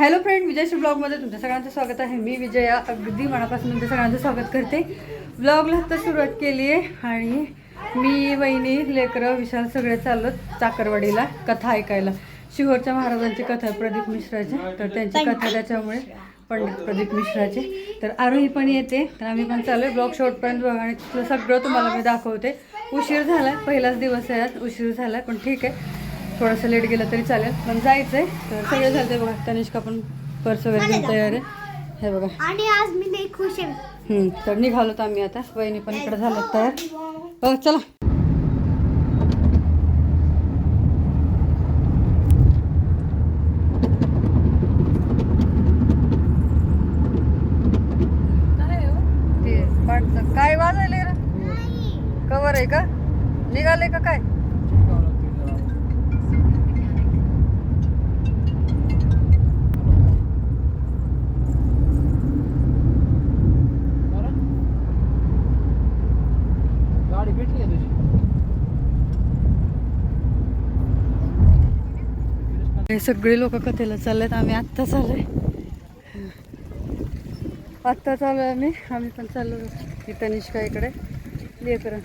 Hello friend विजयश्री ब्लॉगमध्ये तुमच्या सगळ्यांचं स्वागत आहे. मी विजया अगदी मनापासून तुमच्या सगळ्यांचं स्वागत करते. ब्लॉगला आता सुरुवात केली आहे आणि मी वहिनी लेकरं विशाल सगळे चाललो चाकरवाडीला कथा ऐकायला. शिहोरच्या महाराजांची कथा प्रदीप मिश्राची. तर त्यांची कथा त्याच्यामुळे पंडित प्रदीप मिश्राचे. तर आरोही पण येते. तर आम्ही पण चालू आहे. ब्लॉग शेवटपर्यंत बघा आणि तिथलं सगळं तुम्हाला मी दाखवते. उशीर झाला पहिलाच दिवस आहे आज. उशीर झाला पण ठीक आहे. थोडंसं लेट गेलं तरी चालेल. पण जायचं आहे तर सगळे झाले बघा. तनिष्का पण पर्स वगैरे घेऊन तयार आहे. हे बघा. आणि आज मी लई खुश आहे. हम्म, तर निघालोत आम्ही आता. वहिनी पण इकडे झालं तयार. बघ चला. ते पाटचं काय वाजायले कवर आहे का? निघाले का काय? हे सगळे लोक कथेला चाललेत. आम्ही आत्ता चाललोय. आत्ता चालू आहे आम्ही. आम्ही पण चाललो इथं तनिष्का इकडे. लेकर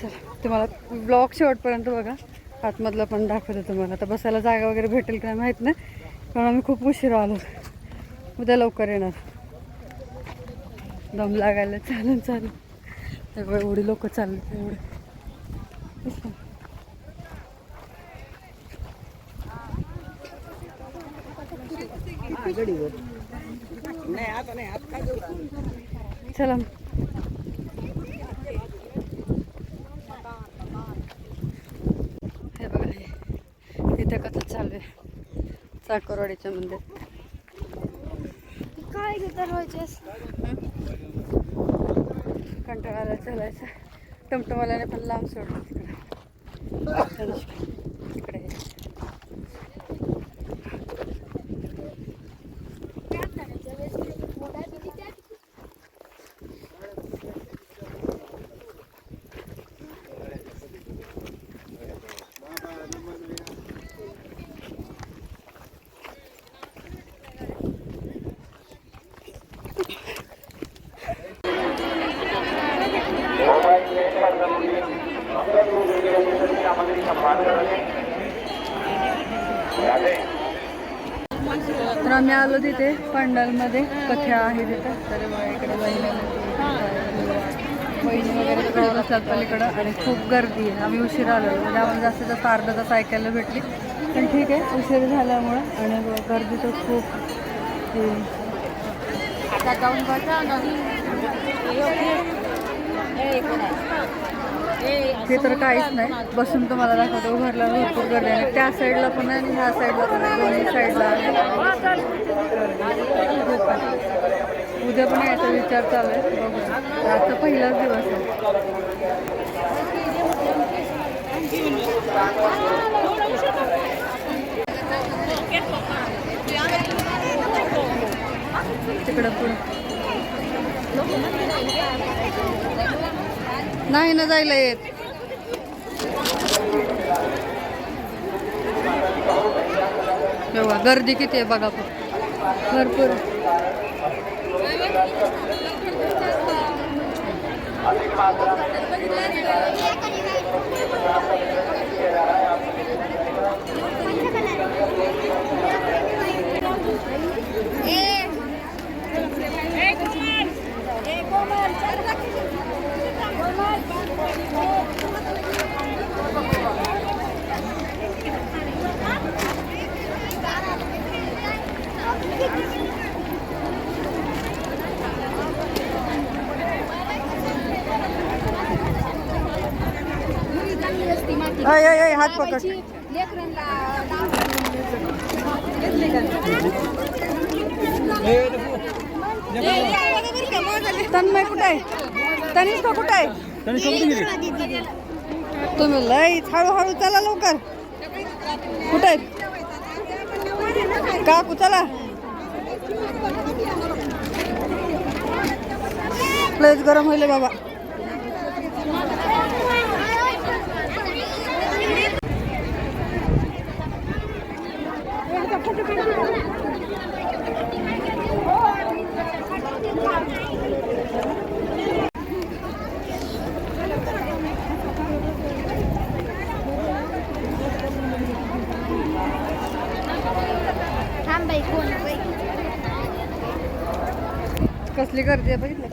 चला तुम्हाला ब्लॉग शेवटपर्यंत बघा. आतमधलं पण दाखवते तुम्हाला. आता बसायला जागा वगैरे भेटेल काय माहीत नाही. कारण आम्ही खूप उशीर आलो. उद्या लवकर येणार. दम लागायला चालून चालू एवढी लोक चालले एवढे. चला. हे बघा हे. इथे कथा चालू आहे. चाकरवाडीच्या मंदिर काय कंटाळाला चालायचं. टमटमवाल्याने पण लांब सोडलं तिकडे. आलो तिथे पंडालमध्ये. कथ्या आहे तिथं. तर इकडे बहिणी बहिणी वगैरे तिकडे बसतात पलीकडं. आणि खूप गर्दी आहे. आम्ही उशीर आलो. म्हणजे आम्हाला जास्तीत जास्त अर्धा तास ऐकायला भेटली. पण ठीक आहे. उशीर झाल्यामुळं. आणि गर्दी तर खूप हे. हे तर काहीच नाही. बसून तुम्हाला दाखवतो. उभारला भरपूर गर्दी आहे. त्या साईडला पण आहे आणि ह्या साईडला पण आहे. दोन्ही साईडला आहे. उद्या पण याचा विचार चालू आहे. बघू. आता पहिलाच दिवस आहे. तिकडं पुढं नाही ना जायला येत. तेव्हा गर्दी किती आहे बघा पण भरपूर. अय अय अय हात पकड. तन्मय कुठे आहे? तनिष्का कुठे आहे? तुम्ही लय हळूहळू चला लवकर. कुठे आहे? काकू चला. लयच गरम होईल बाबा थांब बाई कोण आहे बाई कसली गर्दी आहे बघितलं?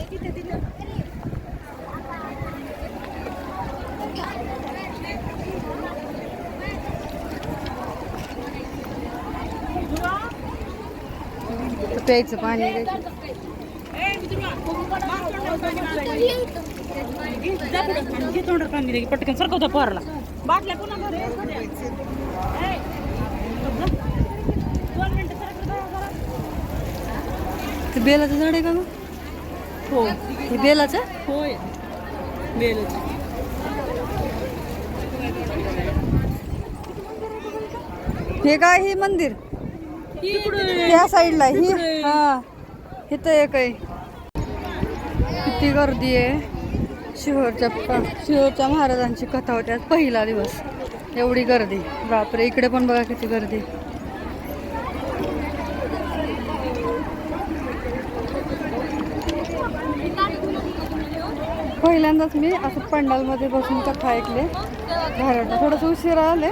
प्यायचं पाणी. पटकन सरकवतो पोराला बाटल्या पुन्हा भर ते बेलाचं झाड आहे का गं? हो. हे बेलाचं? होय. बेलच. हे काय हे मंदिर? त्या साईडला ही हा. इथं एक आहे. किती गर्दी आहे. शिहोरच्या शिहोरच्या महाराजांची कथा होती आज पहिला दिवस. एवढी गर्दी. बापरे इकडे पण बघा किती गर्दी. पहिल्यांदाच मी असं पंडालमध्ये बसून कथा ऐकले. घरात थोडंसं उशिरा आले.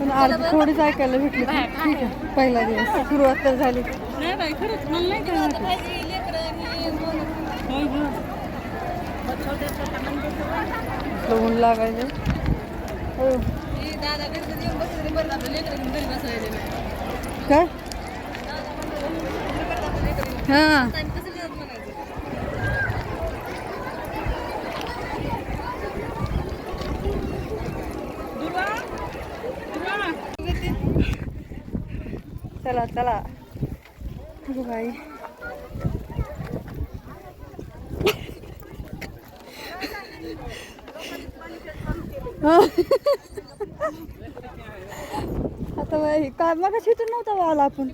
पण अर्धी थोडीच ऐकायला भेटली ठीक आहे. पहिला दिवस. सुरुवात तर झाली. नाही बाई खरंच मला नाही काय वाटत. होय, होय. इथलं ऊन लागायचं. हो. काय? हा. चला चला. बाई. आता बाई काय मग इथून नव्हता आला आपण.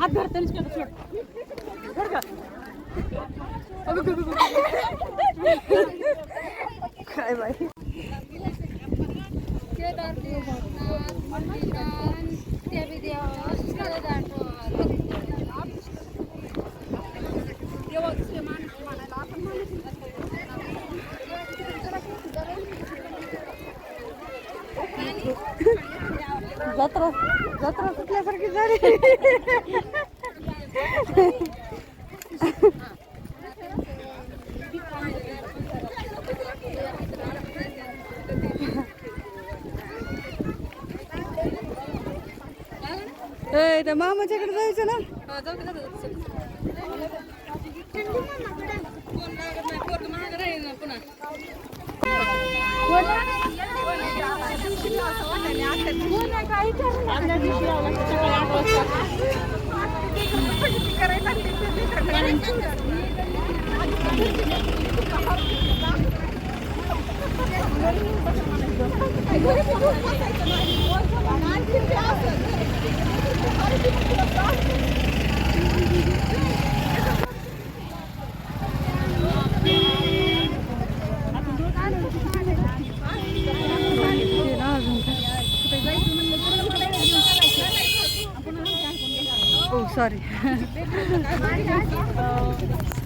हात धर काय बाई त्या मामाच्याकडे जायचं ना? आदल्या दिवशी Oh, sorry.